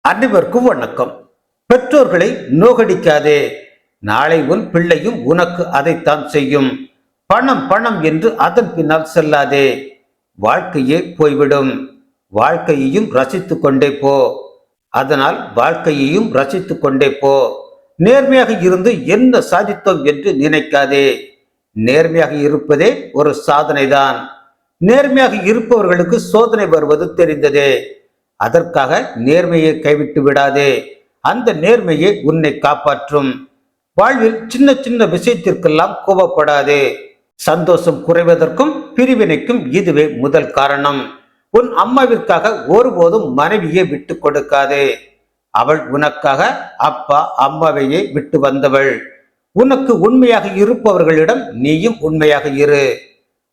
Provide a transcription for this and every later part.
அனைவருக்கும் வணக்கம். பெற்றோர்களை நோகடிக்காதே. நாளை உன் பிள்ளையும் உனக்கு அதைத்தான் செய்யும். பணம் பணம் என்று அதன் பின்னால் செல்லாதே. வாழ்க்கையே போய்விடும். வாழ்க்கையையும் ரசித்து கொண்டே போ. அதனால் வாழ்க்கையையும் ரசித்து கொண்டே போ. நேர்மையாக இருந்து என்ன சாதித்தோம் என்று நினைக்காதே. நேர்மையாக இருப்பதே ஒரு சாதனைதான். நேர்மையாக இருப்பவர்களுக்கு சோதனை வருவது தெரிந்ததே. அதற்காக நேர்மையை கைவிட்டு விடாதே. அந்த நேர்மையை உன்னை காப்பாற்றும். வாழ்வில் சின்ன சின்ன விஷயத்திற்கெல்லாம் கோபப்படாதே. சந்தோஷம் குறைவதற்கும் பிரிவினைக்கும் இதுவே முதல் காரணம். உன் அம்மாவிற்காக ஒருபோதும் மனைவியை விட்டு கொடுக்காதே. அவள் உனக்காக அப்பா அம்மாவையே விட்டு வந்தவள். உனக்கு உண்மையாக இருப்பவர்களிடம் நீயும் உண்மையாக இரு.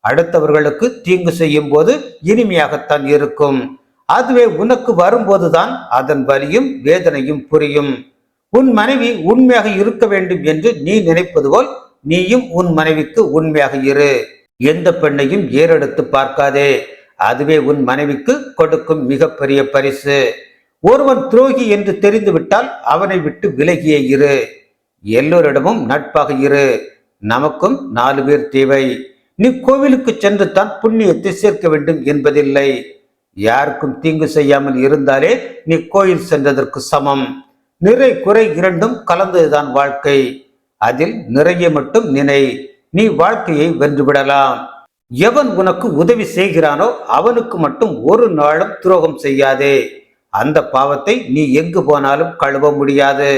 அடுத்தவர்களுக்கு தீங்கு செய்யும் போது இனிமையாகத்தான் இருக்கும். அதுவே உனக்கு வரும்போதுதான் அதன் வலியும் வேதனையும் புரியும். உன் மனைவி உண்மையாக இருக்க வேண்டும் என்று நீ நினைப்பது போல் நீயும் உன் மனைவிக்கு உண்மையாக இரு. எந்த பெண்ணையும் ஏறெடுத்து பார்க்காதே. அதுவே உன் மனைவிக்கு கொடுக்கும் மிகப்பெரிய பரிசு. ஒருவன் துரோகி என்று தெரிந்துவிட்டால் அவனை விட்டு விலகியே இரு. எல்லோரிடமும் நட்பாக இரு. நமக்கும் நாலு பேர் தேவை. நீ கோவிலுக்கு சென்று தான் புண்ணியத்தை சேர்க்க வேண்டும் என்பதில்லை. யாருக்கும் தீங்கு செய்யாமல் இருந்தாலே நீ கோயில் சென்றதற்கு சமம். நிறை குறை இரண்டும் கலந்ததுதான் வாழ்க்கை. அதில் நிறைய மட்டும் நினை. நீ வாழ்க்கையை வென்றுவிடலாம். எவன் உனக்கு உதவி செய்கிறானோ அவனுக்கு மட்டும் ஒரு நாளும் துரோகம் செய்யாதே. அந்த பாவத்தை நீ எங்கு போனாலும் கழுவ முடியாது.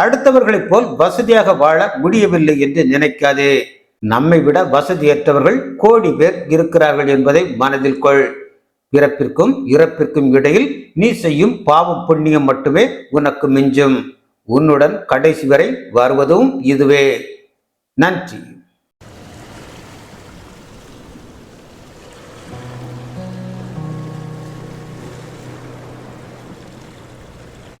அடுத்தவர்களைப் போல் வசதியாக வாழ முடியவில்லை என்று நினைக்காதே. நம்மை விட வசதியற்றவர்கள் கோடி பேர் இருக்கிறார்கள் என்பதை மனதில் கொள். பிறப்பிற்கும் இறப்பிற்கும் இடையில் நீ செய்யும் பாவ புண்ணியம் மட்டுமே உனக்கு மிஞ்சும். உன்னுடன் கடைசி வரை வருவதும் இதுவே. நன்றி.